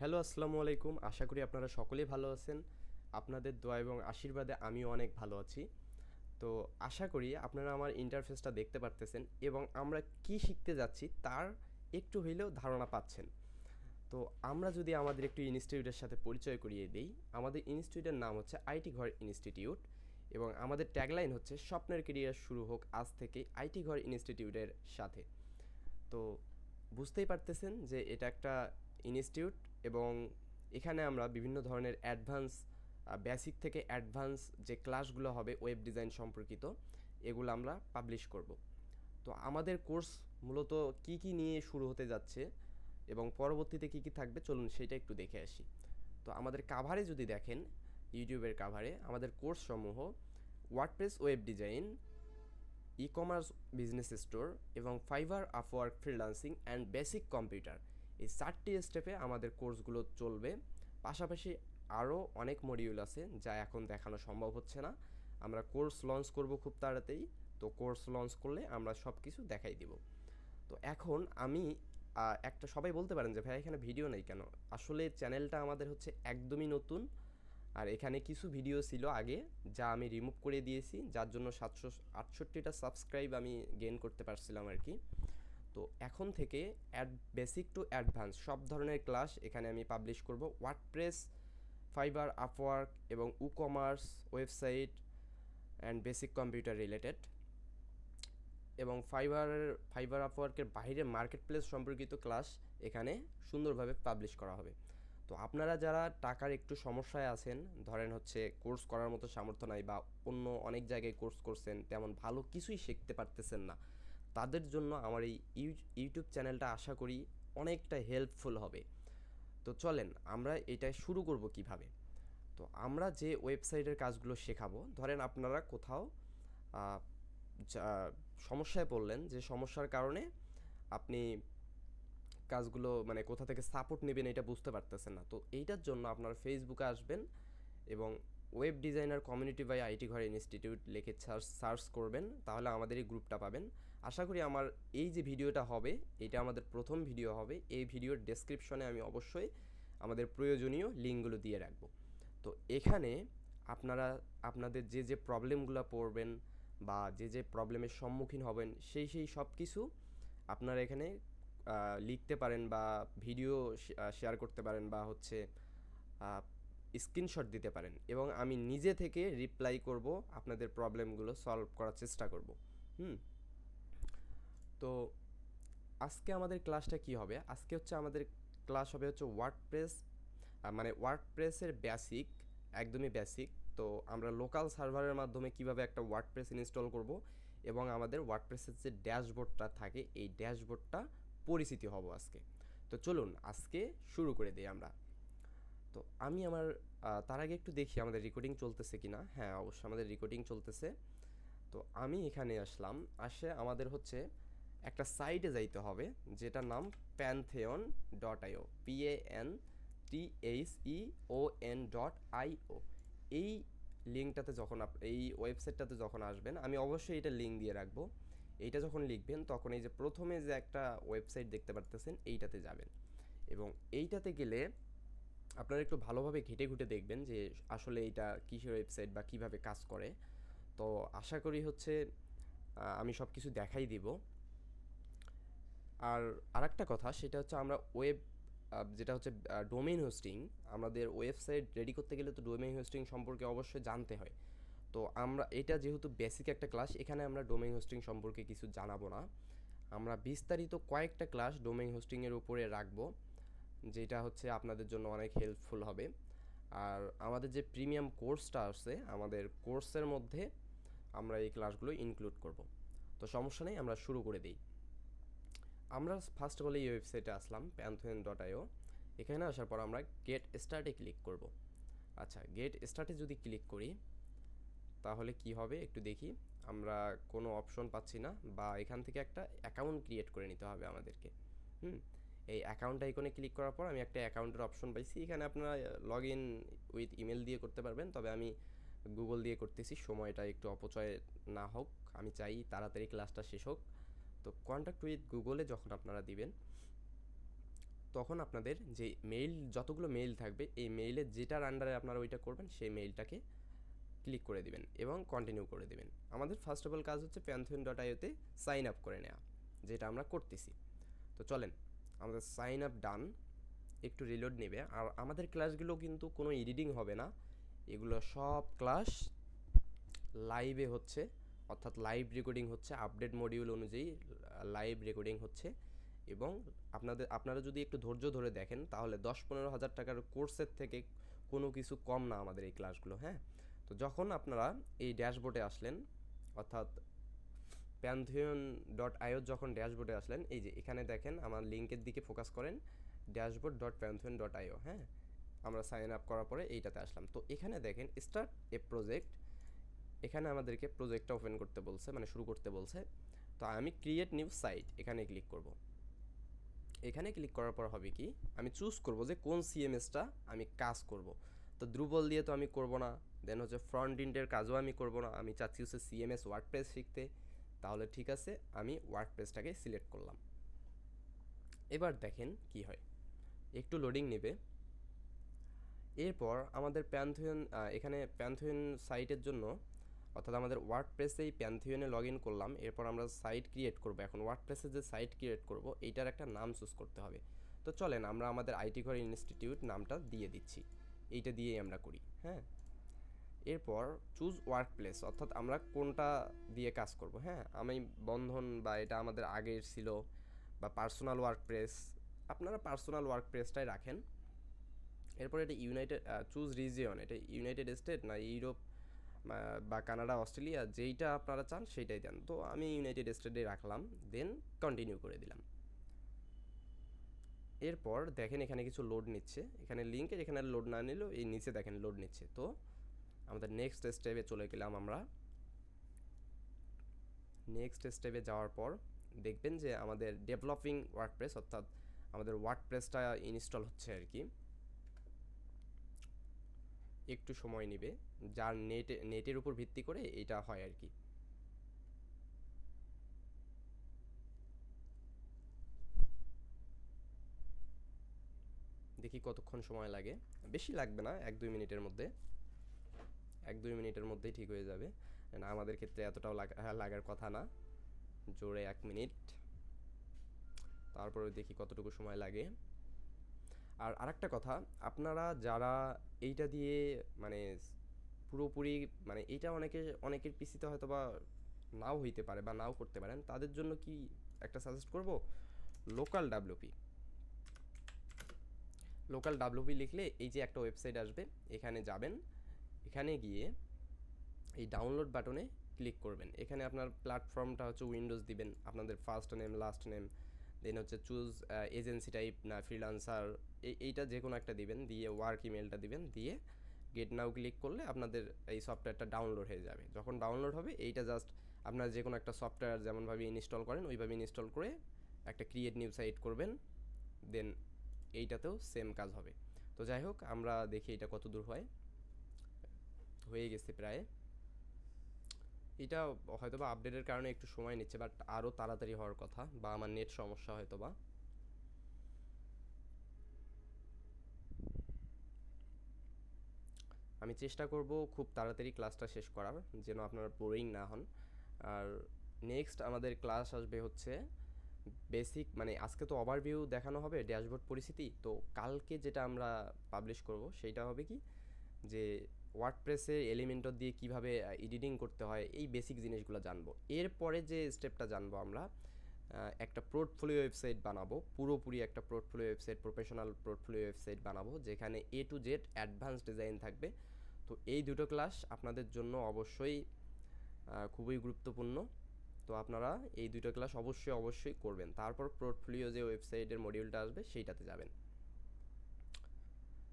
Hello, আসসালামু আলাইকুম। আশা করি আপনারা সকলেই ভালো আছেন। আপনাদের দোয়া এবং আশীর্বাদে আমিও অনেক ভালো আছি। তো আশা করি আপনারা আমার ইন্টারফেসটা দেখতে পারতেছেন এবং আমরা কি শিখতে যাচ্ছি তার একটু হইলেও ধারণা পাচ্ছেন। তো আমরা যদি আমাদের একটু ইনস্টিটিউটের সাথে পরিচয় করিয়ে দিই, আমাদের ইনস্টিটিউটের নাম হচ্ছে আইটি ঘর ইনস্টিটিউট এবং আমাদের ট্যাগলাইন হচ্ছে স্বপ্নের কেরিয়ার শুরু হোক আজ থেকে আইটি ঘর ইনস্টিটিউটের সাথে। তো বুঝতেই পারতেছেন যে এটা একটা ইনস্টিটিউট এবং এখানে আমরা বিভিন্ন ধরনের অ্যাডভান্স বেসিক থেকে অ্যাডভান্স যে ক্লাসগুলো হবে ওয়েব ডিজাইন সম্পর্কিত, এগুলো আমরা পাবলিশ করব। তো আমাদের কোর্স মূলত কি কি নিয়ে শুরু হতে যাচ্ছে এবং পরবর্তীতে কি কি থাকবে, চলুন সেটা একটু দেখে আসি। তো আমাদের কাভারে যদি দেখেন, ইউটিউবের কাভারে আমাদের কোর্স সমূহ WordPress web design e commerce business store এবং Fiverr Upwork freelancing and basic computer এই চারটি স্টেপে আমাদের কোর্সগুলো চলবে। পাশাপাশি আরও অনেক মডিউল আছে যা এখন দেখানো সম্ভব হচ্ছে না। আমরা কোর্স লঞ্চ করব খুব তাড়াতাড়ি। তো কোর্স লঞ্চ করলে আমরা সব কিছু দেখাই দিব। তো এখন আমি একটা সবাই বলতে পারেন যে, ভাই, এখানে ভিডিও নেই কেন? আসলে চ্যানেলটা আমাদের হচ্ছে একদমই নতুন। আর এখানে কিছু ভিডিও ছিল আগে যা আমি রিমুভ করে দিয়েছি। যার জন্য সাতশো আটষট্টিটা সাবস্ক্রাইব আমি গেইন করতে পারছিলাম আর কি। তো এখন থেকে অ্যাড বেসিক টু অ্যাডভান্স সব ধরনের ক্লাস এখানে আমি পাবলিশ করব। ওয়ার্ডপ্রেস ফাইবার আপওয়ার্ক এবং WooCommerce website and basic computer related এবং ফাইবার ফাইবার আপওয়ার্কের বাইরে মার্কেট প্লেস সম্পর্কিত ক্লাস এখানে সুন্দরভাবে পাবলিশ করা হবে। তো আপনারা যারা টাকার একটু সমস্যায় আছেন, ধরেন হচ্ছে কোর্স করার মতো সামর্থ্য নাই বা অন্য অনেক জায়গায় কোর্স করছেন, তেমন ভালো কিছুই শিখতে পারতেছেন না তাদের জন্য আমার এই ইউ- ইউটিউব চ্যানেলটা আশা করি অনেকটা হেল্পফুল হবে। তো চলেন আমরা এটা শুরু করব কীভাবে। তো আমরা যে ওয়েবসাইটের কাজগুলো শেখাবো, ধরেন আপনারা কোথাও সমস্যায় পড়লেন, যে সমস্যার কারণে আপনি কাজগুলো মানে কোথা থেকে সাপোর্ট নেবেন এটা বুঝতে পারতেছেন না। তো এইটার জন্য আপনার ফেসবুকে আসবেন এবং web designer community by IT Ghor institute লিখে সার্চ সার্চ করবেন, তাহলে আমাদের এই গ্রুপটা পাবেন। আশা করি আমার এই যে ভিডিওটা হবে, এটা আমাদের প্রথম ভিডিও হবে। এই ভিডিওর ডেসক্রিপশনে আমি অবশ্যই আমাদের প্রয়োজনীয় লিঙ্কগুলো দিয়ে রাখব। তো এখানে আপনারা, আপনাদের যে যে প্রবলেমগুলো পড়বেন বা যে যে প্রবলেমের সম্মুখীন হবেন, সেই সেই সব কিছু আপনারা এখানে লিখতে পারেন বা ভিডিও শেয়ার করতে পারেন বা হচ্ছে স্ক্রিনশট দিতে পারেন এবং আমি নিজে থেকে রিপ্লাই করব আপনাদের প্রবলেমগুলো সলভ করার চেষ্টা করব। হুম? তো আজকে আমাদের ক্লাসটা কি হবে? আজকে হচ্ছে আমাদের ক্লাস হবে হচ্ছে ওয়ার্ডপ্রেস মানে ওয়ার্ডপ্রেসের বেসিক একদমই বেসিক তো আমরা লোকাল সার্ভারের মাধ্যমে কীভাবে একটা ওয়ার্ডপ্রেস ইনস্টল করব এবং আমাদের ওয়ার্ডপ্রেসের যে ড্যাশবোর্ডটা থাকে, এই ড্যাশবোর্ডটা পরিচিতি হব আজকে। তো চলুন, আজকে শুরু করে দিই আমরা। তো আমি আমার তার আগে একটু দেখি আমাদের রেকর্ডিং চলতেছে কিনা। হ্যাঁ অবশ্যই আমাদের রেকর্ডিং চলতেছে। তো আমি এখানে আসলাম, আসে আমাদের হচ্ছে একটা সাইটে যাইতে হবে, যেটার নাম Pantheon dot IO P A N T H E O N dot IO এই লিঙ্কটাতে যখন আপ, এই ওয়েবসাইটটাতে যখন আসবেন, আমি অবশ্যই এটা লিঙ্ক দিয়ে রাখব। এইটা যখন লিখবেন, তখন এই যে প্রথমে যে একটা ওয়েবসাইট দেখতে পারতেছেন, এইটাতে যাবেন। এবং এইটাতে গেলে আপনারা একটু ভালোভাবে ঘেটে ঘুটে দেখবেন যে আসলে এইটা কিসের ওয়েবসাইট বা কীভাবে কাজ করে। তো আশা করি হচ্ছে আমি সব কিছু দেখাই দিব। আর আরেকটা কথা, সেটা হচ্ছে আমরা ওয়েব যেটা হচ্ছে ডোমেইন হোস্টিং আমাদের ওয়েবসাইট রেডি করতে গেলে তো ডোমেইন হোস্টিং সম্পর্কে অবশ্যই জানতে হয়। তো আমরা, এটা যেহেতু বেসিক একটা ক্লাস এখানে আমরা ডোমেইন হোস্টিং সম্পর্কে কিছু জানাব না। আমরা বিস্তারিত কয়েকটা ক্লাস ডোমেইন হোস্টিংয়ের উপরে রাখব, যেটা হচ্ছে আপনাদের জন্য অনেক হেল্পফুল হবে। আর আমাদের যে প্রিমিয়াম কোর্সটা আছে, আমাদের কোর্সের মধ্যে আমরা এই ক্লাসগুলো ইনক্লুড করব। তো সমস্যা নেই, আমরা শুরু করে দিই। আমরা ফার্স্ট অল এই ওয়েবসাইটে আসলাম প্যান্থোয়েন ডট আইও এখানে আসার পর আমরা গেট স্টার্টে ক্লিক করব। আচ্ছা গেট স্টার্টে যদি ক্লিক করি, তাহলে কি হবে? একটু দেখি। আমরা কোনো অপশন পাচ্ছি না বা এখান থেকে একটা অ্যাকাউন্ট ক্রিয়েট করে নিতে হবে আমাদেরকে। হুম? এই অ্যাকাউন্ট আইকনে ক্লিক করার পর আমি একটা অ্যাকাউন্টের অপশন পাইছি। এখানে আপনারা লগ ইন উইথ ইমেল দিয়ে করতে পারবেন। তবে আমি গুগল দিয়ে করতেছি। সময়টা একটু অপচয় না হোক। আমি চাই তাড়াতাড়ি ক্লাসটা শেষ হোক। তো কন্ট্যাক্ট উইথ গুগলে যখন আপনারা দিবেন, তখন আপনাদের যে মেইল যতগুলো মেইল থাকবে, এই মেইলের যেটার আন্ডারে আপনারা ওইটা করবেন, সেই মেইলটাকে ক্লিক করে দিবেন এবং কন্টিনিউ করে দিবেন। আমাদের ফার্স্ট অফ অল কাজ হচ্ছে প্যান্থিয়ন ডট আইওতে সাইন আপ করে নেওয়া যেটা আমরা করতেছি। তো চলেন, আমাদের সাইন আপ ডান একটু রিলোড নেবে। আর আমাদের ক্লাসগুলো কিন্তু কোনো এডিটিং হবে না, এগুলো সব ক্লাস লাইভে হচ্ছে। অর্থাৎ লাইভ রেকর্ডিং হচ্ছে আপডেট মডিউল অনুযায়ী লাইভ রেকর্ডিং হচ্ছে। এবং আপনাদের, আপনারা যদি একটু ধৈর্য ধরে দেখেন, তাহলে দশ পনেরো হাজার টাকার কোর্সের থেকে কোনো কিছু কম না আমাদের এই ক্লাসগুলো হ্যাঁ? তো যখন আপনারা এই ড্যাশবোর্ডে আসলেন, অর্থাৎ প্যান্থিয়ন ডট আইও যখন ড্যাশবোর্ডে আসলেন, এই যে এখানে দেখেন আমার লিঙ্কের দিকে ফোকাস করেন dashboard dot Pantheon dot IO হ্যাঁ? আমরা সাইন আপ করার পরে এইটাতে আসলাম। তো এখানে দেখেন স্টার্ট এ প্রজেক্ট এখানে আমাদেরকে প্রজেক্টটা ওপেন করতে বলছে মানে শুরু করতে বলছে। তো আমি ক্রিয়েট নিউ সাইট এখানে ক্লিক করব। এখানে ক্লিক করার পর হবে কি, আমি চুজ করব যে কোন সিএমএসটা আমি কাজ করব। তো দ্রুবল দিয়ে তো আমি করব না দেন হচ্ছে ফ্রন্ট ইন্ডের কাজও আমি করব না, আমি চাচ্ছি হচ্ছে সিএমএস ওয়ার্ডপ্রেস শিখতে। তাহলে ঠিক আছে, আমি ওয়ার্ডপ্রেসটাকে সিলেক্ট করলাম। এবার দেখেন কি হয়। একটু লোডিং নেবে। এরপর আমাদের প্যান্থিয়ন এখানে প্যান্থিয়ন সাইটের জন্য অর্থাৎ আমাদের ওয়ার্ড ওয়ার্ডপ্রেসেই প্যান্থিয়নে লগ ইন করলাম, এরপর আমরা সাইট ক্রিয়েট করব। এখন ওয়ার্ড ওয়ার্ডপ্রেসে যে সাইট ক্রিয়েট করব এইটার একটা নাম চুজ করতে হবে। তো চলেন আমরা আমাদের আইটি ঘর ইনস্টিটিউট নামটা দিয়ে দিচ্ছি। এইটা দিয়েই আমরা করি হ্যাঁ? এরপর চুজ ওয়ার্ক প্লেস অর্থাৎ আমরা কোনটা দিয়ে কাজ করব হ্যাঁ? আমি বন্ধন বা এটা আমাদের আগের ছিল, বা পার্সোনাল ওয়ার্ক প্রেস আপনারা পার্সোনাল ওয়ার্ক প্রেসটাই রাখেন। এরপর এটা ইউনাইটেড চুজ রিজিয়ন এটা ইউনাইটেড স্টেট না ইউরোপ বা কানাডা, অস্ট্রেলিয়া যেইটা আপনারা চান সেইটাই দেন। তো আমি ইউনাইটেড স্টেটে রাখলাম দেন কন্টিনিউ করে দিলাম। এরপর দেখেন এখানে কিছু লোড নিচ্ছে। এখানে লিঙ্কের এখানে লোড না নিলেও এই নিচে দেখেন লোড নিচ্ছে। তো আমাদের নেক্সট স্টেপে চলে গেলাম আমরা। নেক্সট স্টেপে যাওয়ার পর দেখবেন যে আমাদের ডেভেলপিং ওয়ার্ডপ্রেস অর্থাৎ আমাদের ওয়ার্ডপ্রেসটা ইনস্টল হচ্ছে আর কি। একটু সময় নেবে। যার নেট নেটের উপর ভিত্তি করে এটা হয় আর কি। দেখি কতক্ষণ সময় লাগে। বেশি লাগবে না, এক দুই মিনিটের মধ্যে। এক দুই মিনিটের মধ্যেই ঠিক হয়ে যাবে। না, আমাদের ক্ষেত্রে এতটাও লাগার কথা না। জোরে এক মিনিট। তারপরে দেখি কতটুকু সময় লাগে। আর আরেকটা কথা, আপনারা যারা এইটা দিয়ে মানে পুরোপুরি মানে এইটা অনেকে, অনেকের পিসিতে হয়তো বা নাও হইতে পারে বা নাও করতে পারেন। তাদের জন্য কি একটা সাজেস্ট করব? লোকাল ডাব্লিউপি লোকাল ডাব্লিউপি লিখলে এই যে একটা ওয়েবসাইট আসবে, এখানে যাবেন, এখানে গিয়ে এই ডাউনলোড বাটনে ক্লিক করবেন। এখানে আপনার প্ল্যাটফর্মটা হচ্ছে উইন্ডোজ দিবেন, আপনাদের first name last name then হচ্ছে চুজ এজেন্সি টাইপ না ফ্রিলান্সার এইটা যে কোনো একটা দিবেন, দিয়ে ওয়ার্ক ইমেলটা দিবেন, দিয়ে গেট নাও ক্লিক করলে আপনাদের এই সফটওয়্যারটা ডাউনলোড হয়ে যাবে। যখন ডাউনলোড হবে, এইটা জাস্ট আপনার যে কোনো একটা সফটওয়্যার যেমনভাবে ইনস্টল করেন, ওইভাবে ইনস্টল করে একটা ক্রিয়েট নিউ সাইট করবেন দেন এইটাতেও সেম কাজ হবে। তো যাই হোক, আমরা দেখি এটা কত দূর হয়। হয়ে গেছে প্রায়। এটা হয়তো বা আপডেটের কারণে একটু সময় নিচ্ছে বাট আরও তাড়াতাড়ি হওয়ার কথা, বা আমার নেট সমস্যা হয়তো আমি চেষ্টা করব খুব তাড়াতাড়ি ক্লাসটা শেষ করার, যেন আপনারা বোরিং না হন। আর নেক্সট আমাদের ক্লাস আসবে হচ্ছে বেসিক মানে আজকে তো ওভারভিউ দেখানো হবে ড্যাশবোর্ড পরিস্থিতি। তো কালকে যেটা আমরা পাবলিশ করব সেইটা হবে কি? যে ওয়ার্ডপ্রেসের এলিমেন্টর দিয়ে কীভাবে এডিটিং করতে হয়, এই বেসিক জিনিসগুলো জানব। এরপরে যে স্টেপটা জানব আমরা একটা পোর্টফোলিও ওয়েবসাইট বানাবো, পুরোপুরি একটা portfolio website professional portfolio website বানাবো, যেখানে A to Z advance design থাকবে। তো এই দুটো ক্লাস আপনাদের জন্য অবশ্যই খুবই গুরুত্বপূর্ণ। তো আপনারা এই দুটো ক্লাস অবশ্যই অবশ্যই করবেন। তারপর পোর্টফোলিও যে ওয়েবসাইটের মডিউলটা আসবে, সেইটাতে যাবেন।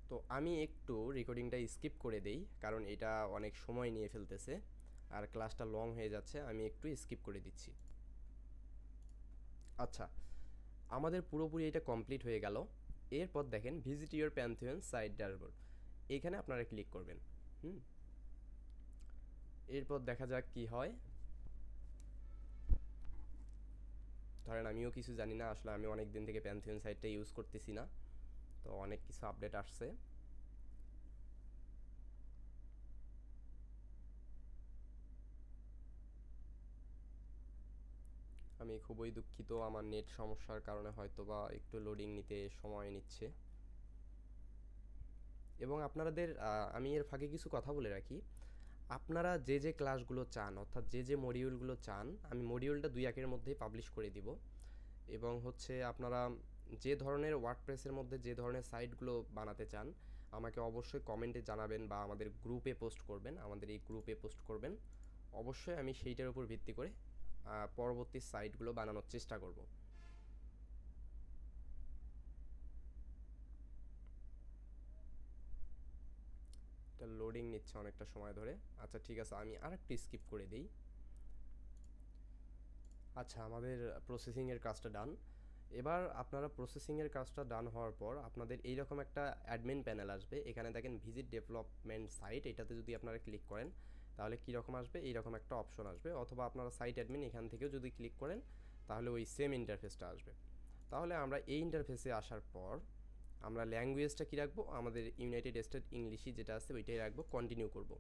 তো আমি একটু রেকর্ডিংটা স্কিপ করে দেই, কারণ এটা অনেক সময় নিয়ে ফেলতেছে, আর ক্লাসটা লং হয়ে যাচ্ছে, আমি একটু স্কিপ করে দিচ্ছি। আচ্ছা আমাদের পুরোপুরি এটা কমপ্লিট হয়ে গেল। এরপর দেখেন visit your Pantheon site dashboard এখানে আপনারা ক্লিক করবেন, হুম? এরপর দেখা যাক কি হয়। ধরেন, আমিও কিছু জানি না, আসলে আমি অনেক দিন থেকে প্যান্থিয়ন সাইটটা ইউজ করতেছি না। তো অনেক কিছু আপডেট আসছে। আমি খুবই দুঃখিত আমার নেট সমস্যার কারণে হয়তো বা একটু লোডিং নিতে সময় নিচ্ছে। এবং আপনাদের আমি এর ফাঁকে কিছু কথা বলে রাখি। আপনারা যে যে ক্লাসগুলো চান, অর্থাৎ যে যে মডিউলগুলো চান, আমি মডিউলটা দুই একের মধ্যেই পাবলিশ করে দিব। এবং হচ্ছে আপনারা যে ধরনের ওয়ার্ডপ্রেসের মধ্যে যে ধরনের সাইটগুলো বানাতে চান, আমাকে অবশ্যই কমেন্টে জানাবেন বা আমাদের গ্রুপে পোস্ট করবেন, আমাদের এই গ্রুপে পোস্ট করবেন। অবশ্যই আমি সেইটার উপর ভিত্তি করে পরবর্তী সাইটগুলো বানানোর চেষ্টা করব। এটা লোডিং নিচ্ছে অনেকটা সময় ধরে। আচ্ছা ঠিক আছে, আমি আর আরেকটু স্কিপ করে দিই। আচ্ছা আমাদের প্রসেসিংয়ের কাজটা ডান এবার আপনারা প্রসেসিংয়ের কাজটা ডান হওয়ার পর আপনাদের এইরকম একটা অ্যাডমিন প্যানেল আসবে। এখানে দেখেন ভিজিট ডেভেলপমেন্ট সাইট এটাতে যদি আপনারা ক্লিক করেন তাহলে কীরকম আসবে? এইরকম একটা অপশন আসবে। অথবা আপনারা সাইট অ্যাডমিন এখান থেকেও যদি ক্লিক করেন, তাহলে ওই সেম ইন্টারফেসটা আসবে। তাহলে আমরা এই ইন্টারফেসে আসার পর, আমরা ল্যাঙ্গুয়েজটা কী রাখব? আমাদের ইউনাইটেড স্টেট ইংলিশই যেটা আছে, ওইটাই রাখব কন্টিনিউ করব।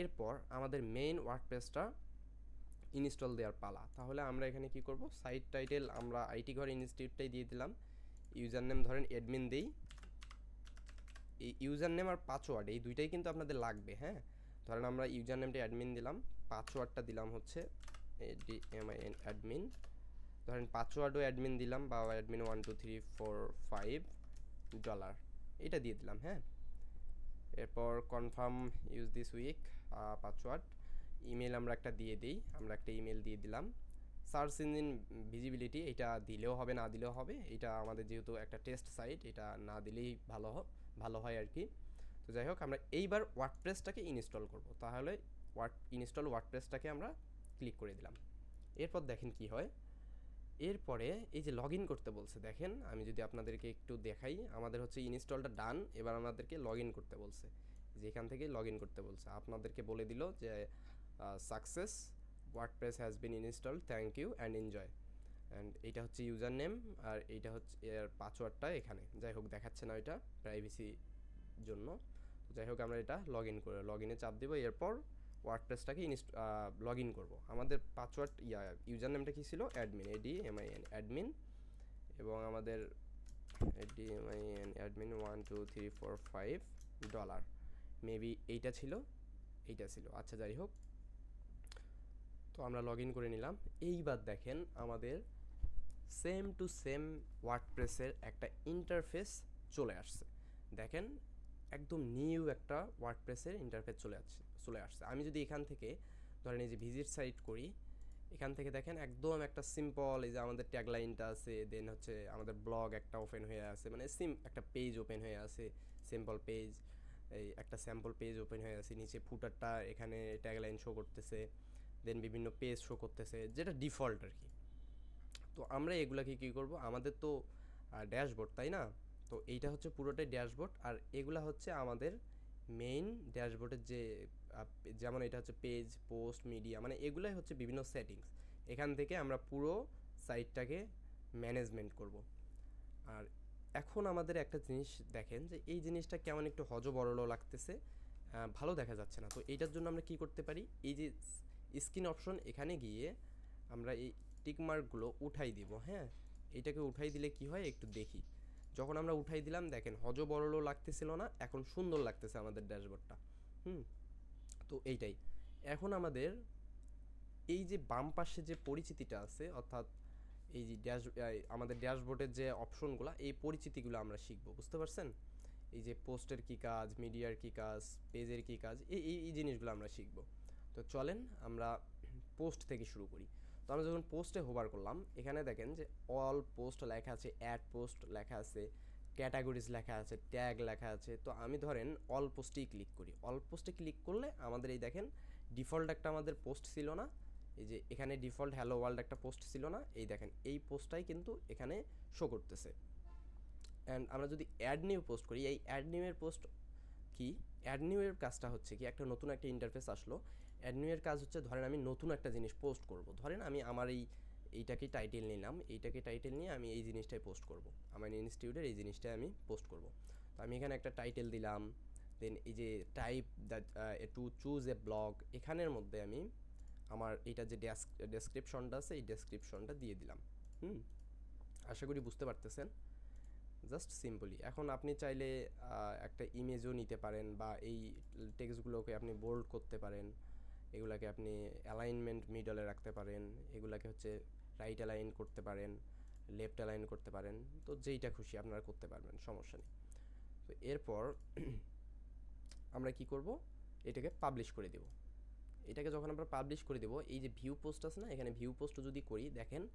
এরপর আমাদের মেইন ওয়ার্ডপ্রেসটা ইনস্টল দেওয়ার পালা। তাহলে আমরা এখানে কি করব? সাইট টাইটেল আমরা আইটি ঘর ইনস্টিটিউটটাই দিয়ে দিলাম। ইউজার নেম ধরেন অ্যাডমিন দেই। এই ইউজার নেম আর পাসওয়ার্ড এই দুইটাই কিন্তু আপনাদের লাগবে হ্যাঁ? ধরেন আমরা ইউজার নেমটা অ্যাডমিন দিলাম পাসওয়ার্ডটা দিলাম হচ্ছে D M I N admin ধরেন পাসওয়ার্ডও অ্যাডমিন দিলাম বা admin one two three four five dollar এটা দিয়ে দিলাম হ্যাঁ? এরপর confirm use this weak password email আমরা একটা দিয়ে দিই, আমরা একটা ইমেল দিয়ে দিলাম। সার্চ ইঞ্জিন ভিজিবিলিটি এটা দিলেও হবে, না দিলেও হবে। এটা আমাদের যেহেতু একটা টেস্ট সাইট এটা না দিলেই ভালো ভালো হয় আর কি। তো যাই হোক, আমরা এইবার ওয়ার্ডপ্রেসটাকে ইনস্টল করব। তাহলে ওয়ার্ড ইনস্টল ওয়ার্ডপ্রেসটাকে আমরা ক্লিক করে দিলাম। এরপর দেখেন কি হয়। এরপরে এই যে লগ করতে বলছে, দেখেন, আমি যদি আপনাদেরকে একটু দেখাই, আমাদের হচ্ছে ইনস্টলটা ডান এবার আমাদেরকে লগ করতে বলছে। যে এখান থেকে লগ করতে বলছে। আপনাদেরকে বলে দিল যে success WordPress has been install thank you and enjoy and এইটা হচ্ছে ইউজার নেম আর এইটা হচ্ছে, এর পাসওয়ার্ডটা এখানে। যাই হোক, দেখাচ্ছে না ওইটা প্রাইভেসি জন্য। যাই হোক আমরা এটা লগ ইন করে লগ ইনে চাপ দেবো, এরপর ওয়ার্ডপ্রেসটাকে ইনস্ট লগ ইন করব। আমাদের পাসওয়ার্ড ইয়া ইউজার নেমটা কী ছিল? অ্যাডমিন এডি এমআইএন অ্যাডমিন এবং আমাদের AD MIN admin one two three four five dollar maybe এইটা ছিল এইটা ছিল। আচ্ছা যাই হোক তো আমরা লগ ইন করে নিলাম। এইবার দেখেন আমাদের সেম টু সেম ওয়ার্ডপ্রেসের একটা ইন্টারফেস চলে আসছে। দেখেন একদম নিউ একটা ওয়ার্ডপ্রেসের ইন্টারফেস চলে আসছে চলে আসছে। আমি যদি এখান থেকে, ধরেন এই যে ভিজিট সাইট করি, এখান থেকে দেখেন একদম একটা সিম্পল এই যে আমাদের ট্যাগলাইনটা আছে দেন হচ্ছে আমাদের ব্লগ একটা ওপেন হয়ে আছে মানে সিম একটা পেজ ওপেন হয়ে আছে সিম্পল পেজ এই একটা স্যাম্পল পেজ ওপেন হয়ে আছে, নিচে ফুটারটা এখানে ট্যাগলাইন শো করতেছে দেন বিভিন্ন পেজ শো করতেছে, যেটা ডিফল্ট আর কি তো আমরা এগুলাকে কী করব? আমাদের তো ড্যাশবোর্ড তাই না? তো এইটা হচ্ছে পুরোটাই ড্যাশবোর্ড আর এগুলা হচ্ছে আমাদের মেইন ড্যাশবোর্ডের যে যেমন এটা হচ্ছে পেজ পোস্ট মিডিয়া মানে এগুলাই হচ্ছে বিভিন্ন সেটিংস এখান থেকে আমরা পুরো সাইটটাকে ম্যানেজমেন্ট করব। আর এখন আমাদের একটা জিনিস দেখেন যে এই জিনিসটা কেমন একটু হজবরল লাগতেছে ভালো দেখা যাচ্ছে না। তো এইটার জন্য আমরা কি করতে পারি? এই যে স্ক্রিন অপশন এখানে গিয়ে আমরা এই টিকমার্কগুলো উঠাই দিব হ্যাঁ? এটাকে উঠাই দিলে কি হয়? একটু দেখি। যখন আমরা উঠাই দিলাম, দেখেন হজ বড়লো লাগতেছিল না, এখন সুন্দর লাগতেছে আমাদের ড্যাশবোর্ডটা। হুম? তো এইটাই। এখন আমাদের এই যে বাম পাশে যে পরিচিতিটা আছে, অর্থাৎ এই যে ড্যাশ আমাদের ড্যাশবোর্ডের যে অপশনগুলো, এই পরিচিতিগুলো আমরা শিখব, বুঝতে পারছেন? এই যে পোস্টের কী কাজ, মিডিয়ার কী কাজ, পেজের কী কাজ এই এই জিনিসগুলো আমরা শিখব। তো চলেন আমরা পোস্ট থেকে শুরু করি। তো আমরা যখন পোস্টে হোভার করলাম, এখানে দেখেন যে অল পোস্ট লেখা আছে অ্যাড পোস্ট লেখা আছে ক্যাটাগরিজ লেখা আছে ট্যাগ লেখা আছে। তো আমি ধরেন অল পোস্টেই ক্লিক করি। অল পোস্টে ক্লিক করলে আমাদের এই দেখেন ডিফল্ট একটা আমাদের পোস্ট ছিল না। এই যে এখানে ডিফল্ট হ্যালো ওয়ার্ল্ড একটা পোস্ট ছিল না। এই দেখেন, এই পোস্টটাই কিন্তু এখানে শো করতেছে। অ্যান্ড আমরা যদি অ্যাড নিউ পোস্ট করি, এই অ্যাড নিউয়ের পোস্ট কি? অ্যাড নিউয়ের কাজটা হচ্ছে কি, একটা নতুন একটা ইন্টারফেস আসলো। অ্যাড নিউয়ের কাজ হচ্ছে, ধরেন আমি নতুন একটা জিনিস পোস্ট করব। ধরেন আমি আমার এই, এইটাকে টাইটেল নিলাম, এইটাকে টাইটেল নিয়ে আমি এই জিনিসটাই পোস্ট করব। আমার ইনস্টিটিউটের এই জিনিসটাই আমি পোস্ট করব। তো আমি এখানে একটা টাইটেল দিলাম দেন এই যে type the to choose a blog এখানের মধ্যে আমি আমার এটা যে ডেসক্রিপশনটা আছে, এই ডেসক্রিপশনটা দিয়ে দিলাম। হুম? আশা করি বুঝতে পারতেছেন? জাস্ট সিম্পলি এখন আপনি চাইলে একটা ইমেজও নিতে পারেন বা এই টেক্সটগুলোকে আপনি বোল্ড করতে পারেন। এগুলাকে আপনি অ্যালাইনমেন্ট মিডলে রাখতে পারেন, এগুলাকে হচ্ছে রাইট অ্যালাইন করতে পারেন লেফট অ্যালাইন করতে পারেন, তো যেইটা খুশি আপনারা করতে পারবেন, সমস্যা নেই। তো এরপর আমরা কি করব? এটাকে পাবলিশ করে দেব। এটাকে যখন আমরা পাবলিশ করে দেব, এই যে ভিউ পোস্ট আছে না, এখানে ভিউ পোস্ট যদি করি, দেখেন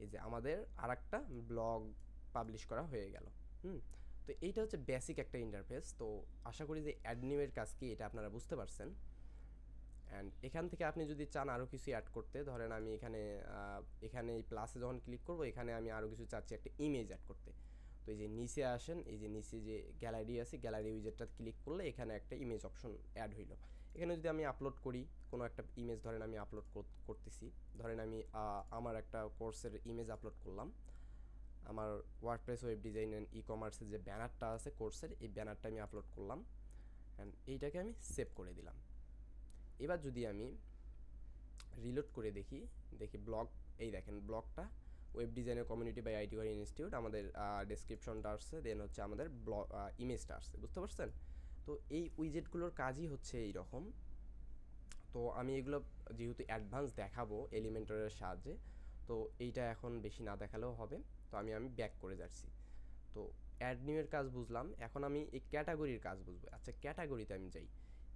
এই যে আমাদের আর একটা ব্লগ পাবলিশ করা হয়ে গেল। হুম? তো এইটা হচ্ছে বেসিক একটা ইন্টারফেস তো আশা করি যে অ্যাডনিমের কাজ কি, এটা আপনারা বুঝতে পারছেন। অ্যান্ড এখান থেকে আপনি যদি চান আরও কিছু অ্যাড করতে, ধরেন আমি এখানে এখানে এই প্লাসে যখন ক্লিক করব, এখানে আমি আরও কিছু চাচ্ছি একটা ইমেজ অ্যাড করতে। তো এই যে নিচে আসেন, এই যে নিচে যে গ্যালারি আছে গ্যালারি উইজেটটা ক্লিক করলে এখানে একটা ইমেজ অপশন অ্যাড হইল। এখানে যদি আমি আপলোড করি, কোনো একটা ইমেজ ধরেন আমি আপলোড করতেছি। ধরেন আমি আমার একটা কোর্সের ইমেজ আপলোড করলাম। আমার ওয়ার্ডপ্রেস ওয়েব ডিজাইন অ্যান্ড ই কমার্সের যে ব্যানারটা আছে কোর্সের এই ব্যানারটা আমি আপলোড করলাম। অ্যান্ড এইটাকে আমি সেভ করে দিলাম। এবার যদি আমি রিলোড করে দেখি দেখি ব্লগ এই দেখেন ব্লগটা ওয়েব ডিজাইনের কমিউনিটি বাই আইটি ইনস্টিটিউট আমাদের ডেসক্রিপশনটা আসছে দেন হচ্ছে আমাদের ব্লগ ইমেজটা আসছে, বুঝতে পারছেন? তো এই উইজেটগুলোর কাজই হচ্ছে এই রকম তো আমি এগুলো যেহেতু অ্যাডভান্স দেখাবো এলিমেন্টারের সাহায্যে, তো এইটা এখন বেশি না দেখালেও হবে। তো আমি আমি ব্যাক করে যাচ্ছি। তো অ্যাড নিউয়ের কাজ বুঝলাম। এখন আমি এই ক্যাটাগরির কাজ বুঝব। আচ্ছা ক্যাটাগরিতে আমি যাই।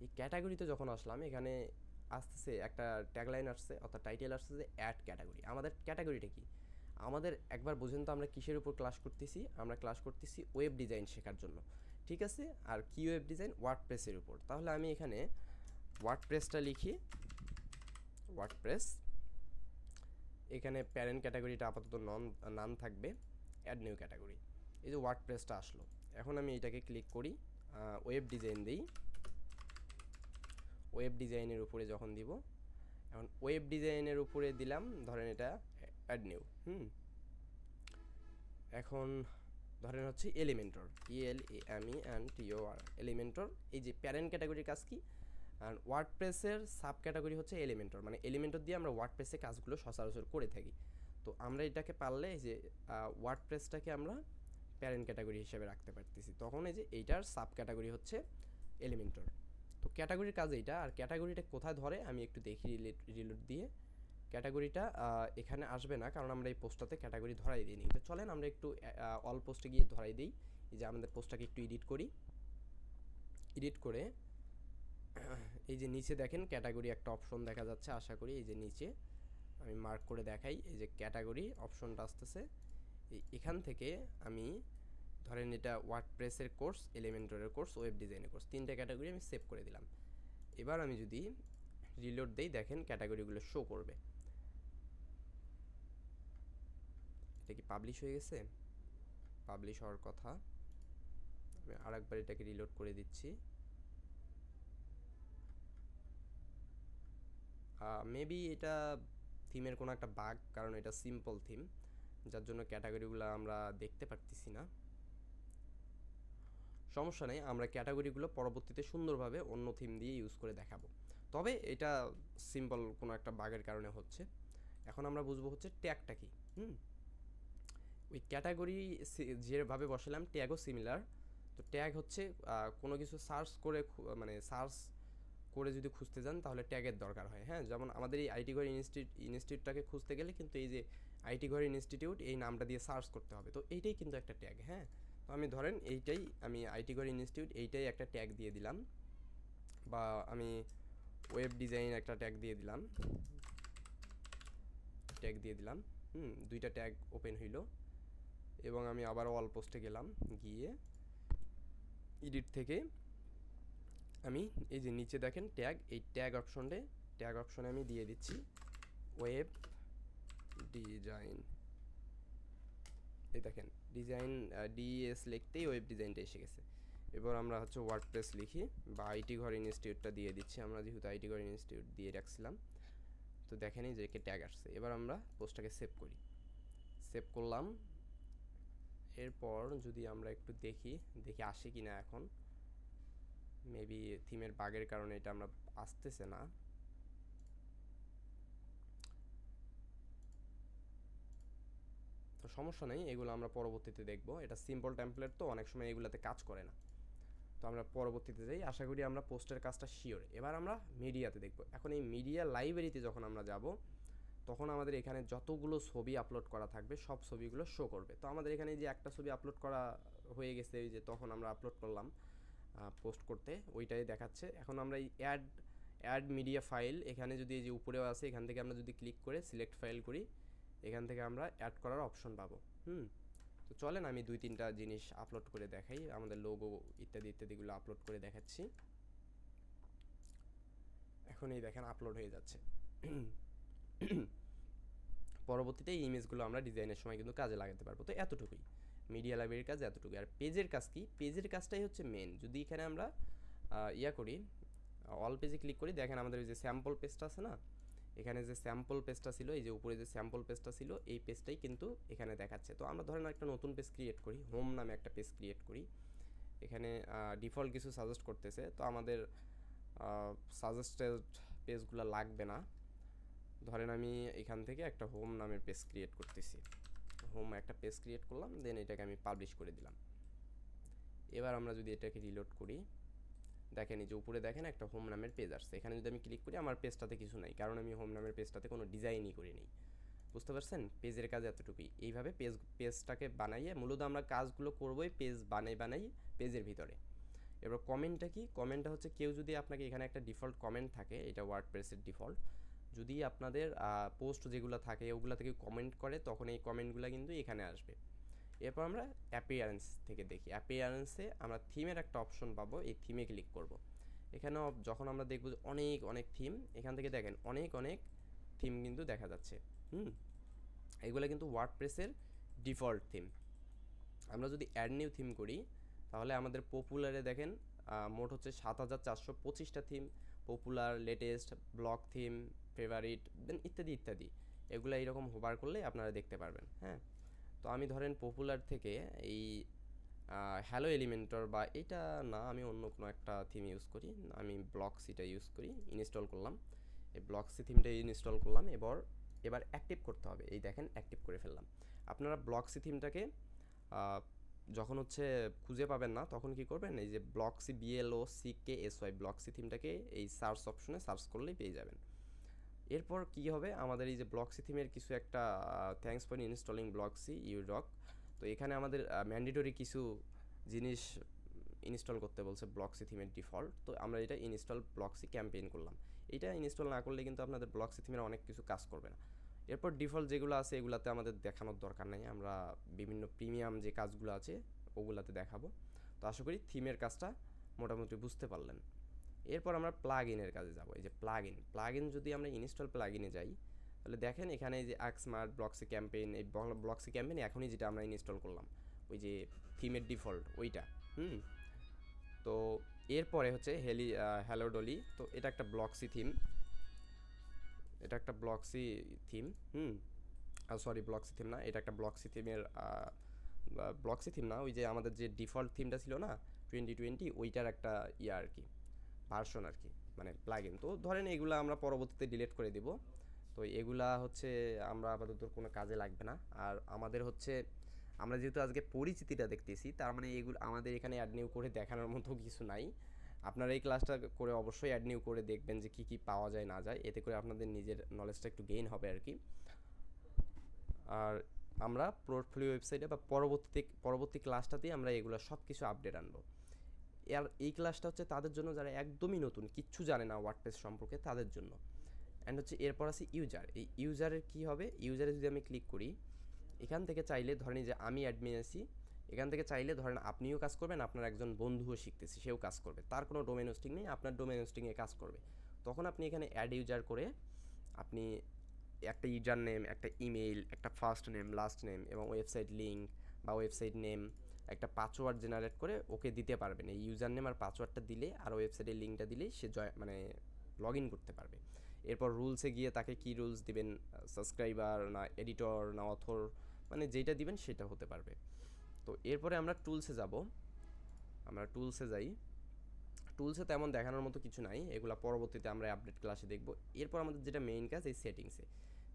এই ক্যাটাগরিতে যখন আসলাম, এখানে আসতেছে একটা ট্যাগলাইন আসছে, অর্থাৎ টাইটেল আসছে যে অ্যাড ক্যাটাগরি আমাদের ক্যাটাগরিটা কি? আমাদের একবার বুঝেন তো আমরা কিসের উপর ক্লাস করতেছি? আমরা ক্লাস করতেছি ওয়েব ডিজাইন শেখার জন্য। ঠিক আছে? আর কি ওয়েব ডিজাইন ওয়ার্ডপ্রেসের উপর। তাহলে আমি এখানে ওয়ার্ডপ্রেসটা লিখি। ওয়ার্ডপ্রেস এখানে প্যারেন্ট ক্যাটাগরিটা আপাতত নন নান থাকবে। অ্যাড নিউ ক্যাটাগরি এই যে ওয়ার্ডপ্রেসটা আসলো। এখন আমি এটাকে ক্লিক করি ওয়েব ডিজাইন দিই। ওয়েব ডিজাইনের উপরে যখন দিব, এখন ওয়েব ডিজাইনের উপরে দিলাম, ধরেন এটা অ্যাড নিউ হুম? এখন ধরেন হচ্ছে Elementor E L A M E and T O R Elementor এই যে প্যারেন্ট ক্যাটাগরির কাজ কি? আর ওয়ার্ডপ্রেসের সাব ক্যাটাগরি হচ্ছে এলিমেন্টর মানে এলিমেন্টর দিয়ে আমরা ওয়ার্ডপ্রেসে কাজগুলো সচরাচর করে থাকি। তো আমরা এটাকে পারলে এই যে ওয়ার্ডপ্রেসটাকে আমরা প্যারেন্ট ক্যাটাগরি হিসেবে রাখতে পারতেছি। তখন এই যে এইটার সাব ক্যাটাগরি হচ্ছে এলিমেন্টর তো ক্যাটাগরির কাজ এইটা, আর ক্যাটাগরিটা কোথায় ধরে আমি একটু দেখি রিলেট, রিলোড দিয়ে। ক্যাটাগরিটা এখানে আসবে না, কারণ আমরা এই পোস্টটাতে ক্যাটাগরি ধরাই দিইনি। তো চলেন আমরা একটু অল পোস্টে গিয়ে ধরাই দিই। এই যে আমাদের পোস্টটাকে একটু এডিট করি। এডিট করে, এই যে নিচে দেখেন ক্যাটাগরি একটা অপশন দেখা যাচ্ছে, আশা করি এই যে নিচে আমি মার্ক করে দেখাই। এই যে ক্যাটাগরি, অপশনটা আসতেছে। এখান থেকে আমি ধরেন এটা ওয়ার্ডপ্রেসের কোর্স এলিমেন্টরের কোর্স ওয়েব ডিজাইনের কোর্স তিনটা ক্যাটাগরি আমি সেভ করে দিলাম। এবার আমি যদি রিলোড দেই, দেখেন ক্যাটাগরিগুলো শো করবে। এটা কি পাবলিশ হয়ে গেছে? পাবলিশ হওয়ার কথা। আমি আরেকবার এটাকে রিলোড করে দিচ্ছি। মেবি এটা থিমের কোনো একটা বাগ কারণ এটা সিম্পল থিম যার জন্য ক্যাটাগরিগুলো আমরা দেখতে পারতেছি না। সমস্যা নেই, আমরা ক্যাটাগরিগুলো পরবর্তীতে সুন্দরভাবে অন্য থিম দিয়ে ইউজ করে দেখাবো। তবে এটা সিম্পল কোনো একটা বাগের কারণে হচ্ছে। এখন আমরা বুঝব হচ্ছে ট্যাগটা কি, হুম? ওই ক্যাটাগরি যেভাবে বসালাম, ট্যাগও সিমিলার তো ট্যাগ হচ্ছে কোনো কিছু সার্চ করে মানে সার্চ করে যদি খুঁজতে যান, তাহলে ট্যাগের দরকার হয় হ্যাঁ? যেমন আমাদের এই আইটি ঘর ইনস্টিটিউট ইনস্টিটিউটটাকে খুঁজতে গেলে কিন্তু এই যে আইটি ঘর ইনস্টিটিউট, এই নামটা দিয়ে সার্চ করতে হবে। তো এইটাই কিন্তু একটা ট্যাগ হ্যাঁ? আমি ধরেন এইটাই, আমি আইটি ঘর ইনস্টিটিউট এইটাই একটা ট্যাগ দিয়ে দিলাম। বা আমি ওয়েব ডিজাইন একটা ট্যাগ দিয়ে দিলাম। ট্যাগ দিয়ে দিলাম। হুম, দুইটা ট্যাগ ওপেন হইল। এবং আমি আবার অল পোস্টে গেলাম। গিয়ে এডিট থেকে আমি এই যে নিচে দেখেন ট্যাগ এই ট্যাগ অপশনে ট্যাগ অপশনে আমি দিয়ে দিচ্ছি। ওয়েব ডিজাইন এই দেখেন। ডিজাইন ডিএস লিখতেই ওয়েব ডিজাইনটা এসে গেছে। এবার আমরা হচ্ছে ওয়ার্ডপ্রেস লিখি, বা আইটি ঘর ইনস্টিটিউটটা দিয়ে দিচ্ছি। আমরা যেহেতু আইটি ঘর ইনস্টিটিউট দিয়ে রাখছিলাম, তো দেখেনি যে ট্যাগ আসছে। এবার আমরা পোস্টটাকে সেভ করি। সেভ করলাম। এরপর যদি আমরা একটু দেখি দেখি আসে কি না এখন মেবি থিমের বাগের কারণে এটা আমরা আসতেছে না। তো সমস্যা নেই, এগুলো আমরা পরবর্তীতে দেখব। এটা সিম্পল টেমপ্লেট তো, অনেক সময় এগুলোতে কাজ করে না। তো আমরা পরবর্তীতে যাই, আশা করি আমরা পোস্টের কাজটা শিওর এবার আমরা মিডিয়াতে দেখব। এখন এই মিডিয়া লাইব্রেরিতে যখন আমরা যাব, তখন আমাদের এখানে যতগুলো ছবি আপলোড করা থাকবে, সব ছবিগুলো শো করবে। তো আমাদের এখানে যে একটা ছবি আপলোড করা হয়ে গেছে, এই যে তখন আমরা আপলোড করলাম পোস্ট করতে, ওইটাই দেখাচ্ছে। এখন আমরা এই অ্যাড অ্যাড মিডিয়া ফাইল এখানে যদি এই যে উপরেও আছে, এখান থেকে আমরা যদি ক্লিক করে সিলেক্ট ফাইল করি এখান থেকে আমরা অ্যাড করার অপশন পাবো। হুম? তো চলেন আমি দুই তিনটা জিনিস আপলোড করে দেখাই, আমাদের লোগো ইত্যাদি ইত্যাদিগুলো আপলোড করে দেখাচ্ছি। এখন এই দেখেন আপলোড হয়ে যাচ্ছে। পরবর্তীতে এই ইমেজগুলো আমরা ডিজাইনের সময় কিন্তু কাজে লাগাতে পারব। তো এতটুকুই। মিডিয়া লাইব্রেরির কাজ এতটুকুই। আর পেজের কাজ কি? পেজের কাজটাই হচ্ছে মেন যদি এখানে আমরা ইয়া করি অল পেজে ক্লিক করি, দেখেন আমাদের ওই যে স্যাম্পল পেজটা আছে না? এখানে যে স্যাম্পল পেজটা ছিল, এই যে উপরে যে স্যাম্পল পেজটা ছিল, এই পেজটাই কিন্তু এখানে দেখাচ্ছে। তো আমরা ধরেন একটা নতুন পেজ ক্রিয়েট করি হোম নামে একটা পেজ ক্রিয়েট করি। এখানে ডিফল্ট কিছু সাজেস্ট করতেছে। তো আমাদের সাজেস্টেড পেজগুলো লাগবে না। ধরেন আমি এখান থেকে একটা হোম নামের পেজ ক্রিয়েট করতেছি। হোম একটা পেজ ক্রিয়েট করলাম দেন এটাকে আমি পাবলিশ করে দিলাম। এবার আমরা যদি এটাকে রিলোড করি দেখেন এই যে উপরে দেখেন একটা হোম নামের পেজ আসছে। এখানে যদি আমি ক্লিক করি, আমার পেজটাতে কিছু নাই। কারণ আমি হোম নামের পেজটাতে কোনো ডিজাইনই করিনি বুঝতে পারছেন? পেজের কাজ এতটুকুই। এইভাবে পেজ পেজটাকে বানাইয়ে মূলত আমরা কাজগুলো করবোই পেজ বানাই বানাই পেজের ভিতরে। এবার কমেন্টটা কি? কমেন্টটা হচ্ছে কেউ যদি আপনাকে এখানে একটা ডিফল্ট কমেন্ট থাকে, এটা ওয়ার্ড প্রেসের ডিফল্ট যদি আপনাদের পোস্ট যেগুলো থাকে ওগুলো থেকে কমেন্ট করে, তখন এই কমেন্টগুলো কিন্তু এখানে আসবে। এরপর আমরা অ্যাপিয়ারেন্স থেকে দেখি। অ্যাপিয়ারেন্সে আমরা থিমের একটা অপশন পাবো, এই থিমে ক্লিক করব। এখানেও যখন আমরা দেখব অনেক অনেক থিম এখান থেকে দেখেন অনেক অনেক থিম কিন্তু দেখা যাচ্ছে। হুম? এগুলো কিন্তু ওয়ার্ডপ্রেসের ডিফল্ট থিম আমরা যদি অ্যাড নিউ থিম করি, তাহলে আমাদের পপুলারে দেখেন মোট হচ্ছে সাত হাজার চারশো পঁচিশটা theme popular latest block theme favourite then ইত্যাদি ইত্যাদি। এগুলো এইরকম হোবার করলে আপনারা দেখতে পারবেন হ্যাঁ? তো আমি ধরেন পপুলার থেকে এই হ্যালো এলিমেন্টর বা এটা না, আমি অন্য কোনো একটা থিম ইউজ করি। আমি ব্লকসিটা ইউজ করি ইনস্টল করলাম। এই ব্লকসি থিমটা ইনস্টল করলাম, এবার এবার অ্যাক্টিভ করতে হবে। এই দেখেন অ্যাক্টিভ করে ফেললাম। আপনারা ব্লকসি থিমটাকে যখন হচ্ছে খুঁজে পাবেন না, তখন কি করবেন? এই যে Blocksy BLO C K S Y Blocksy থিমটাকে এই সার্চ অপশনে সার্চ করলেই পেয়ে যাবেন। এরপর কি হবে? আমাদের এই যে ব্লকসি থিমের কিছু একটা থ্যাঙ্কস ফর ইনস্টলিং ব্লকসি ইউডক তো এখানে আমাদের ম্যান্ডেটরি কিছু জিনিস ইনস্টল করতে বলছে ব্লকসি থিমের ডিফল্ট তো আমরা এটা ইনস্টল ব্লকসি ক্যাম্পেইন করলাম। এটা ইনস্টল না করলে কিন্তু আপনাদের ব্লকসি থিমের অনেক কিছু কাজ করবে না। এরপর ডিফল্ট যেগুলো আছে, এগুলাতে আমাদের দেখানোর দরকার নেই। আমরা বিভিন্ন প্রিমিয়াম যে কাজগুলো আছে, ওগুলাতে দেখাবো। তো আশা করি থিমের কাজটা মোটামুটি বুঝতে পারলেন। এরপর আমরা প্লাগ ইনের কাজে যাব। এই যে প্লাগ ইন প্লাগ ইন যদি আমরা ইনস্টল প্লাগ ইনে যাই, তাহলে দেখেন এখানে যে আক্সমার্ট ব্লকসি ক্যাম্পেইন এই ব্লকসি ক্যাম্পেইন এখনই যেটা আমরা ইনস্টল করলাম, ওই যে থিমের ডিফল্ট ওইটা, হুম? তো এরপরে হচ্ছে হেলি হ্যালোডলি তো এটা একটা ব্লকসি থিম এটা একটা Blocksy theme hmm? Sorry Blocksy theme না, এটা একটা ব্লকসি থিমের ব্লকসি থিম না, ওই যে আমাদের যে ডিফল্ট থিমটা ছিল না টোয়েন্টি টোয়েন্টি ওইটার একটা ইয়া আর কি। ভার্সন আর কি মানে প্লাগইন তো ধরেন এগুলো আমরা পরবর্তীতে ডিলিট করে দিব। তো এগুলা হচ্ছে আমরা আপাতত কোনো কাজে লাগবে না। আর আমাদের হচ্ছে, আমরা যেহেতু আজকে পরিচিতিটা দেখতেছি, তার মানে এগুলো, আমাদের এখানে অ্যাড নিউ করে দেখানোর মতো কিছু নাই। আপনারা এই ক্লাসটা করে অবশ্যই অ্যাড নিউ করে দেখবেন যে কী কী পাওয়া যায়, না যায়। এতে করে আপনাদের নিজের নলেজটা একটু গেইন হবে আর কি। আর আমরা পোর্টফোলিও ওয়েবসাইটে বা পরবর্তী পরবর্তী ক্লাসটাতেই আমরা এগুলো সব কিছু আপডেট আনব। আর এই ক্লাসটা হচ্ছে তাদের জন্য যারা একদমই নতুন, কিচ্ছু জানে না ওয়ার্ডপ্রেস সম্পর্কে, তাদের জন্য। অ্যান্ড হচ্ছে এরপর আছে ইউজার এই ইউজারের কী হবে? ইউজারে যদি আমি ক্লিক করি, এখান থেকে চাইলে ধরেন যে আমি অ্যাডমিন আছি, এখান থেকে চাইলে ধরেন আপনিও কাজ করবেন, আপনার একজন বন্ধুও শিখতেছে, সেও কাজ করবে। তার কোনো ডোমেন হোস্টিং নেই, আপনার ডোমেন হোস্টিংয়ে কাজ করবে। তখন আপনি এখানে অ্যাড ইউজার করে আপনি একটা ইউজার নেম একটা ইমেইল একটা ফার্স্ট নেম লাস্ট নেম এবং ওয়েবসাইট লিঙ্ক বা ওয়েবসাইট নেম একটা পাসওয়ার্ড জেনারেট করে ওকে দিতে পারবেন এই ইউজার নেম আর পাসওয়ার্ডটা দিলে আর ওয়েবসাইটের লিঙ্কটা দিলেই সে জয় মানে লগ ইন করতে পারবে। এরপর রুলসে গিয়ে তাকে কি রুলস দিবেন? সাবস্ক্রাইবার না এডিটর না অথর মানে যেটা দিবেন সেটা হতে পারবে। তো এরপরে আমরা টুলসে যাব। আমরা টুলসে যাই। টুলসে তেমন দেখানোর মতো কিছু নাই। এগুলো পরবর্তীতে আমরা আপডেট ক্লাসে দেখব। এরপর আমাদের যেটা মেইন কাজ এই সেটিংসে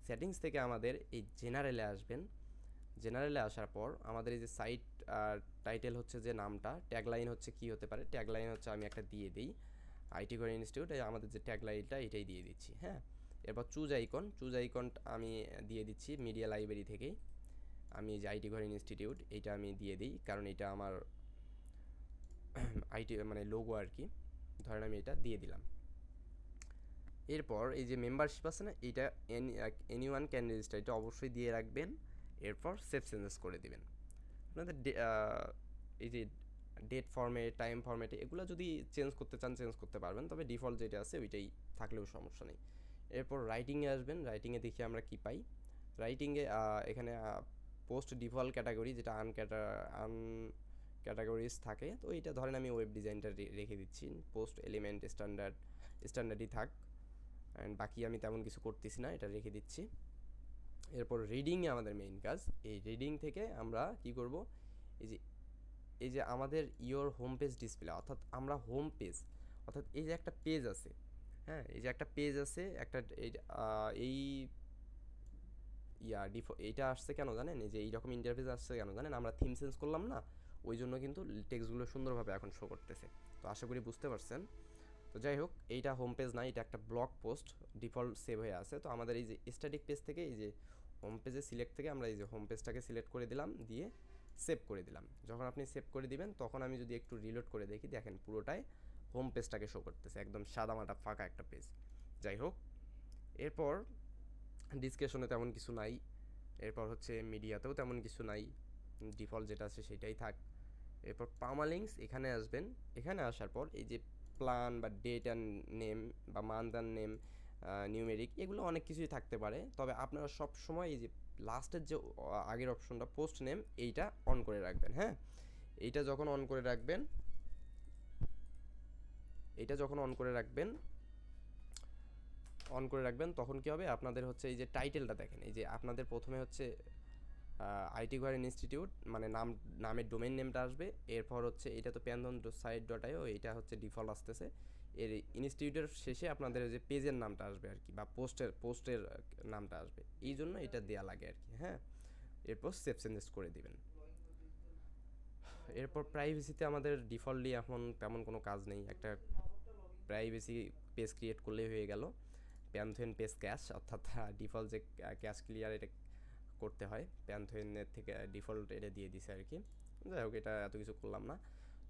সেটিংস থেকে আমাদের এই জেনারেলে আসবেন। জেনারেলে আসার পর আমাদের এই যে সাইট টাইটেল হচ্ছে যে নামটা ট্যাগলাইন হচ্ছে কি হতে পারে? ট্যাগলাইন হচ্ছে আমি একটা দিয়ে দিই, আইটি করে ইনস্টিটিউট আমাদের যে ট্যাগলাইনটা এটাই দিয়ে দিচ্ছি হ্যাঁ? এরপর চুজ আইকন চুজ আইকন আমি দিয়ে দিচ্ছি মিডিয়া লাইব্রেরি থেকেই। আমি যে আইটি ঘর ইনস্টিটিউট এইটা আমি দিয়ে দিই, কারণ এটা আমার আইটি মানে লোগো আর কি। ধরেন আমি এটা দিয়ে দিলাম। এরপর এই যে মেম্বারশিপ আছে না, এটা এনি ওয়ান ক্যান রেজিস্টার এটা অবশ্যই দিয়ে রাখবেন। এরপর সেভ চেঞ্জেস করে দিবেন। আপনাদের এই যে ডেট ফর্মে টাইম ফর্মেটে এগুলো যদি চেঞ্জ করতে চান চেঞ্জ করতে পারবেন। তবে ডিফল্ট যেটা আছে ওইটাই থাকলেও সমস্যা নেই। এরপর রাইটিংয়ে আসবেন। রাইটিংয়ে দেখি আমরা কি পাই। রাইটিংয়ে এখানে পোস্ট ডিফল্ট ক্যাটাগরি যেটা আন ক্যাটা আন ক্যাটাগরিজ থাকে, তো এইটা ধরেন আমি ওয়েব ডিজাইনটা রেখে দিচ্ছি। পোস্ট এলিমেন্ট স্ট্যান্ডার্ড স্ট্যান্ডার্ডই থাক। অ্যান্ড বাকি আমি তেমন কিছু করতেছি না, এটা রেখে দিচ্ছি। এরপর রিডিংয়ে আমাদের মেইন কাজ। এই রিডিং থেকে আমরা কি করব? এই যে এই যে আমাদের ইয়োর হোম পেজ ডিসপ্লে অর্থাৎ আমরা হোম পেজ অর্থাৎ এই যে একটা পেজ আছে হ্যাঁ এই যে একটা পেজ আছে, একটা এই ইয়া ডিফ এইটা আসছে কেন জানেন? এই যে এইরকম ইন্টারফেস আসছে কেন জানেন? আমরা থিম চেঞ্জ করলাম না, ওই জন্য কিন্তু টেক্সটগুলো সুন্দরভাবে এখন শো করতেছে। তো আশা করি বুঝতে পারছেন। তো যাই হোক, এইটা হোম পেজ না, এটা একটা ব্লগ পোস্ট ডিফল্ট সেভ হয়ে আছে। তো আমাদের এই যে স্ট্যাটিক পেজ থেকে এই যে হোম পেজে সিলেক্ট থেকে আমরা এই যে হোম পেজটাকে সিলেক্ট করে দিলাম, দিয়ে সেভ করে দিলাম। যখন আপনি সেভ করে দিবেন, তখন আমি যদি একটু রিলোড করে দেখি, দেখেন পুরোটাই হোম পেজটাকে শো করতেছে, একদম সাদামাটা ফাঁকা একটা পেজ যাই হোক, এরপর ডিসকাশনে তেমন কিছু নাই, এরপর হচ্ছে মিডিয়াতেও তেমন কিছু নাই ডিফল্ট যেটা আছে সেটাই থাক। এরপর পামালিংস এখানে আসবেন, এখানে আসার পর এই যে প্ল্যান বা ডেট অ্যান্ড নেম বা মান্থ অ্যান্ড নেম নিউমেরিক এগুলো অনেক কিছুই থাকতে পারে। তবে আপনারা সব সময় এই যে লাস্টের যে আগের অপশনটা পোস্ট নেম এইটা অন করে রাখবেন হ্যাঁ? এইটা যখন অন করে রাখবেন, এইটা যখন অন করে রাখবেন অন করে রাখবেন, তখন কি হবে? আপনাদের হচ্ছে এই যে টাইটেলটা দেখেন, এই যে আপনাদের প্রথমে হচ্ছে আইটি ঘর ইনস্টিটিউট মানে নাম, নামের ডোমেন নেমটা আসবে। এরপর হচ্ছে এটা তো প্যানধন সাইট ডট আইও এটা হচ্ছে ডিফল্ট আসতেছে। এর ইনস্টিটিউটের শেষে আপনাদের যে পেজের নামটা আসবে আর কি, বা পোস্টের পোস্টের নামটা আসবে। এই জন্য এটা দেওয়া লাগে আর কি হ্যাঁ? এরপর সেভ চেঞ্জেস করে দিবেন। এরপর প্রাইভেসিতে আমাদের ডিফল্টলি এখন তেমন কোনো কাজ নেই। একটা প্রাইভেসি পেজ ক্রিয়েট করলেই হয়ে গেল। প্যান্থোয়েন পেজ ক্যাশ অর্থাৎ ডিফল্ট যে ক্যাশ ক্লিয়ার এটা করতে হয় প্যান্থোয়েনের থেকে ডিফল্ট এটা দিয়ে দিছে আর কি। যাই হোক, এটা এত কিছু করলাম না।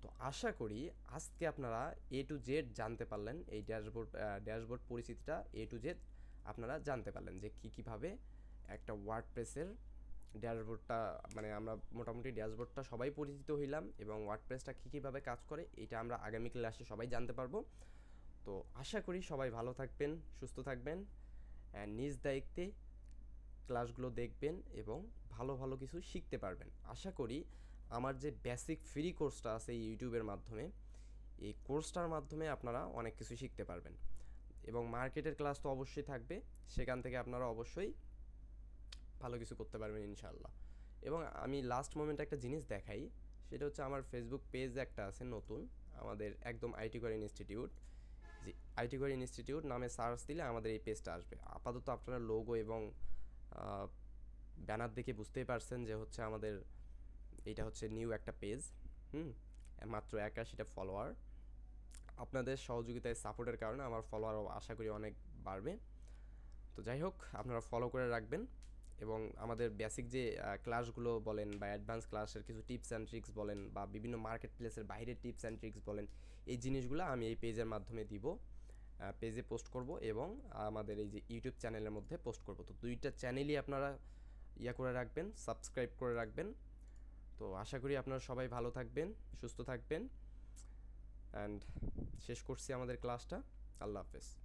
তো আশা করি আজকে আপনারা এ টু জেড জানতে পারলেন এই ড্যাশবোর্ড ড্যাশবোর্ড পরিচিতিটা এ টু জেড আপনারা জানতে পারলেন যে কী কীভাবে একটা ওয়ার্ডপ্রেসের ড্যাশবোর্ডটা মানে আমরা মোটামুটি ড্যাশবোর্ডটা সবাই পরিচিত হইলাম এবং ওয়ার্ডপ্রেসটা কী কীভাবে কাজ করে এটা আমরা আগামী ক্লাসে সবাই জানতে পারব। তো আশা করি সবাই ভালো থাকবেন, সুস্থ থাকবেন নিজ দায়িত্বে ক্লাসগুলো দেখবেন এবং ভালো ভালো কিছু শিখতে পারবেন। আশা করি আমার যে বেসিক ফ্রি কোর্সটা আছে ইউটিউবের মাধ্যমে, এই কোর্সটার মাধ্যমে আপনারা অনেক কিছু শিখতে পারবেন। এবং মার্কেটের ক্লাস তো অবশ্যই থাকবে, সেখান থেকে আপনারা অবশ্যই ভালো কিছু করতে পারবেন ইনশাল্লাহ এবং আমি লাস্ট মোমেন্টে একটা জিনিস দেখাই, সেটা হচ্ছে আমার ফেসবুক পেজ একটা আছে নতুন, আমাদের একদম আইটি করেন ইনস্টিটিউট যে আইটি করেন ইনস্টিটিউট নামে সার্চ দিলে আমাদের এই পেজটা আসবে। আপাতত আপনারা লোগো এবং ব্যানার দেখে বুঝতেই পারছেন যে হচ্ছে আমাদের এটা হচ্ছে নিউ একটা পেজ হুম? মাত্র একাশিটা ফলোয়ার আপনাদের সহযোগিতায় সাপোর্টের কারণে আমার ফলোয়ার আশা করি অনেক বাড়বে। তো যাই হোক, আপনারা ফলো করে রাখবেন এবং আমাদের বেসিক যে ক্লাসগুলো বলেন বা অ্যাডভান্স ক্লাসের কিছু টিপস অ্যান্ড ট্রিক্স বলেন বা বিভিন্ন মার্কেট প্লেসের বাইরের টিপস অ্যান্ড ট্রিক্স বলেন, এই জিনিসগুলো আমি এই পেজের মাধ্যমে দিব। পেজে পোস্ট করব এবং আমাদের এই যে ইউটিউব চ্যানেলের মধ্যে পোস্ট করব। তো দুইটা চ্যানেলই আপনারা ইয়া করে রাখবেন সাবস্ক্রাইব করে রাখবেন। তো আশা করি আপনারা সবাই ভালো থাকবেন, সুস্থ থাকবেন। অ্যান্ড শেষ করছি আমাদের ক্লাসটা আল্লাহ হাফেজ।